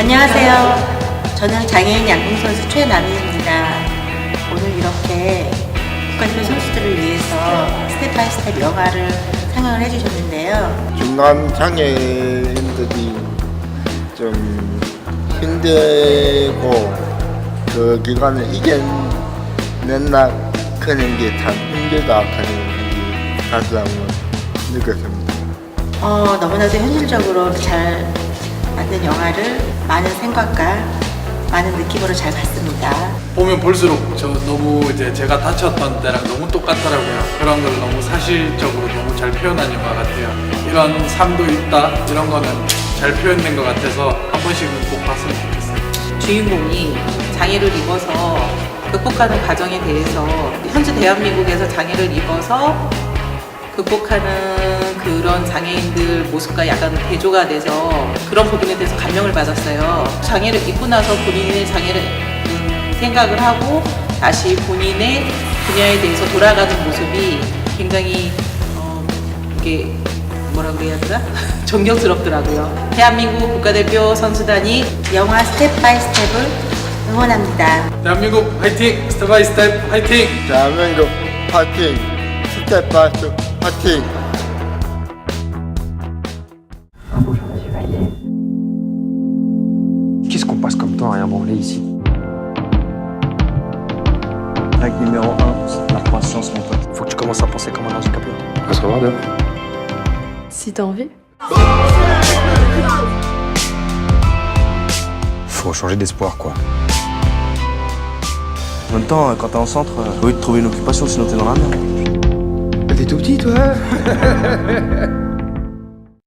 안녕하세요. 저는 장애인 양궁 선수 최남희입니다. 오늘 이렇게 국가대표 선수들을 위해서 스텝 바이 스텝 영화를 상영을 해주셨는데요. 중간 장애인들이 좀 힘들고 그 기간을 이겨낸다 그런 게참 힘들다 그런 게 다시 한번 느꼈습니다. 어, 너무나도 현실적으로 잘 만든 영화를 많은 생각과 많은 느낌으로 잘 봤습니다. 보면 볼수록 저 너무 이제 제가 다쳤던 때랑 너무 똑같더라고요. 그런 걸 너무 사실적으로 너무 잘 표현한 영화 같아요. 이런 삶도 있다 이런 거는 잘 표현된 것 같아서 한 번씩은 꼭 봤으면 좋겠어요. 주인공이 장애를 입어서 극복하는 과정에 대해서 현재 대한민국에서 장애를 입어서 극복하는 그 런 장애인들 모습과 약간 대조가 돼서 그런 부분에 대해서 감명을 받았어요. 장애를 입고 나서 본인의 장애를 음, 생각을 하고 다시 본인의 분야에 대해서 돌아가는 모습이 굉장히 어, 이게 뭐라 그래야 되나 존경스럽더라고요. 대한민국 국가대표 선수단이 영화 스텝 바이 스텝을 응원합니다. 대한민국 화이팅! 스텝 바이 스텝 화이팅! 대한민국 파팅, 스텝 바이 스텝 파팅. Qu'est-ce qu'on passe comme temps à rien branler ici Règle numéro 1, la croissance, mon pote. Faut que tu commences à penser comme un handicapé. On va se revoir dehors. Si t'as envie. Faut changer d'espoir, quoi. En même temps, quand t'es en centre, faut de trouver une occupation, sinon t'es dans la merde. T'es tout petit toi